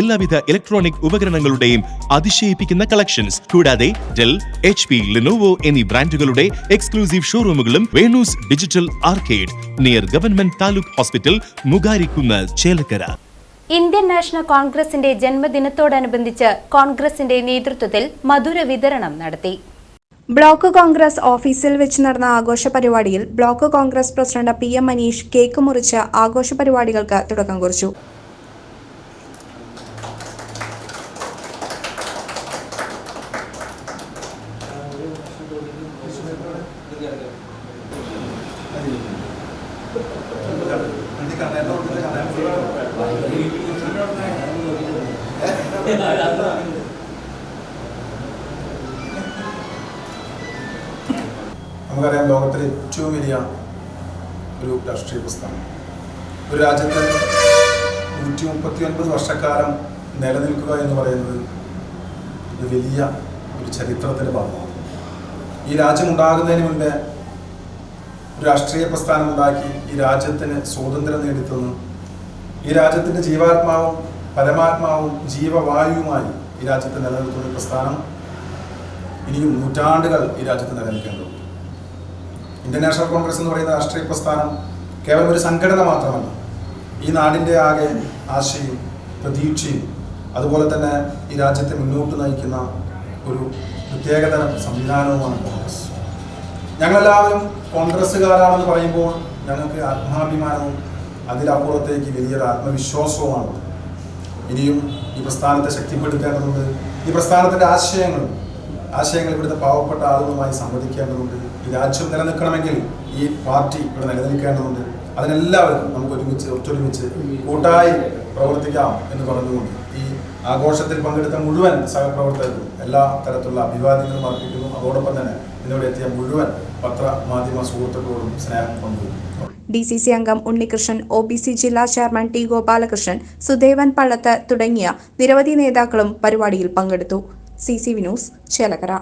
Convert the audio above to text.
എല്ലാവിധ ഇലക്ട്രോണിക് ഉപകരണങ്ങളുടെയും അതിശയിപ്പിക്കുന്ന കളക്ഷൻസ് കൂടാതെ ഡെൽ എച്ച് പി ലിനോവോ എന്നീ ബ്രാൻഡുകളുടെ exclusive ഷോറൂമുകളും Venu's digital arcade near government taluk hospital മുഗാരിക്കുന്ന Chelakkara. Indian national കോൺഗ്രസിന്റെ ജന്മദിനത്തോടനുബന്ധിച്ച് കോൺഗ്രസിന്റെ നേതൃത്വത്തിൽ മധുര വിതരണം നടത്തി. ബ്ലോക്ക് കോൺഗ്രസ് ഓഫീസിൽ വെച്ച് നടന്ന ആഘോഷ പരിപാടിയിൽ block Congress president P M Manish cake മുറിച്ച് ആഘോഷ പരിപാടികൾക്ക് തുടക്കം കുറിച്ചു. നമുക്കറിയാം ലോകത്തിലെ ഏറ്റവും വലിയ ഒരു രാഷ്ട്രീയ പ്രസ്ഥാനം. ഒരു രാജ്യത്ത് നൂറ്റി മുപ്പത്തി ഒൻപത് വർഷക്കാലം നിലനിൽക്കുക എന്ന് പറയുന്നത് ഒരു വലിയ ഒരു ചരിത്രത്തിന്റെ ഭാഗമാണ്. ഈ രാജ്യം ഉണ്ടാകുന്നതിന് മുൻപേ രാഷ്ട്രീയ പ്രസ്ഥാനം ഉണ്ടാക്കി ഈ രാജ്യത്തിന് സ്വാതന്ത്ര്യം നേടിത്തന്നു. ഈ രാജ്യത്തിന്റെ ജീവാത്മാവും പരമാത്മാവും ജീവവായുവുമായി ഈ രാജ്യത്ത് നിലനിൽക്കുന്ന പ്രസ്ഥാനം ഇനിയും നൂറ്റാണ്ടുകൾ ഈ രാജ്യത്ത് നിലനിൽക്കേണ്ടതുണ്ട്. ഇന്ത്യൻ നാഷണൽ കോൺഗ്രസ് എന്ന് പറയുന്ന രാഷ്ട്രീയ പ്രസ്ഥാനം കേവലം ഒരു സംഘടന മാത്രമല്ല ഈ നാടിന്റെ ആകെ ആശയും പ്രതീക്ഷയും അതുപോലെ തന്നെ ഈ രാജ്യത്തെ മുന്നോട്ട് നയിക്കുന്ന ഒരു പ്രത്യേകതരം സംവിധാനവുമാണ് കോൺഗ്രസ്. ഞങ്ങളെല്ലാവരും കോൺഗ്രസ്സുകാരാണെന്ന് പറയുമ്പോൾ ഞങ്ങൾക്ക് ആത്മാഭിമാനവും അതിലപ്പുറത്തേക്ക് വലിയൊരു ആത്മവിശ്വാസവുമാണ്. ഇനിയും ഈ പ്രസ്ഥാനത്തെ ശക്തിപ്പെടുത്തേണ്ടതുണ്ട്. ഈ പ്രസ്ഥാനത്തിന്റെ ആശയങ്ങളും ആശയങ്ങൾ ഇവിടുത്തെ പാവപ്പെട്ട ആളുകളുമായി സംവദിക്കേണ്ടതുണ്ട്. ഈ രാജ്യം നിലനിൽക്കണമെങ്കിൽ ഈ പാർട്ടി ഇവിടെ നിലനിൽക്കേണ്ടതുണ്ട്. അതിനെല്ലാവരും നമുക്ക് ഒരുമിച്ച് ഒത്തൊരുമിച്ച് കൂട്ടായി പ്രവർത്തിക്കാം എന്ന് പറഞ്ഞുകൊണ്ട് ഈ ആഘോഷത്തിൽ പങ്കെടുത്ത മുഴുവൻ സഹപ്രവർത്തകർക്കും എല്ലാ തരത്തിലുള്ള അഭിവാദ്യങ്ങളും അർപ്പിക്കുന്നു. അതോടൊപ്പം തന്നെ ഇന്നിവിടെ എത്തിയ മുഴുവൻ പത്ര മാധ്യമ സുഹൃത്തുക്കളോടും സ്നേഹം പങ്കുവയ്ക്കുന്നു. ഡി സി സി അംഗം ഉണ്ണികൃഷ്ണൻ ഒ ബി സി ജില്ലാ ചെയർമാൻ ടി ഗോപാലകൃഷ്ണൻ സുദേവൻ പള്ളത്ത് തുടങ്ങിയ നിരവധി നേതാക്കളും പരിപാടിയിൽ പങ്കെടുത്തു. C C Vinu's Chelakkara.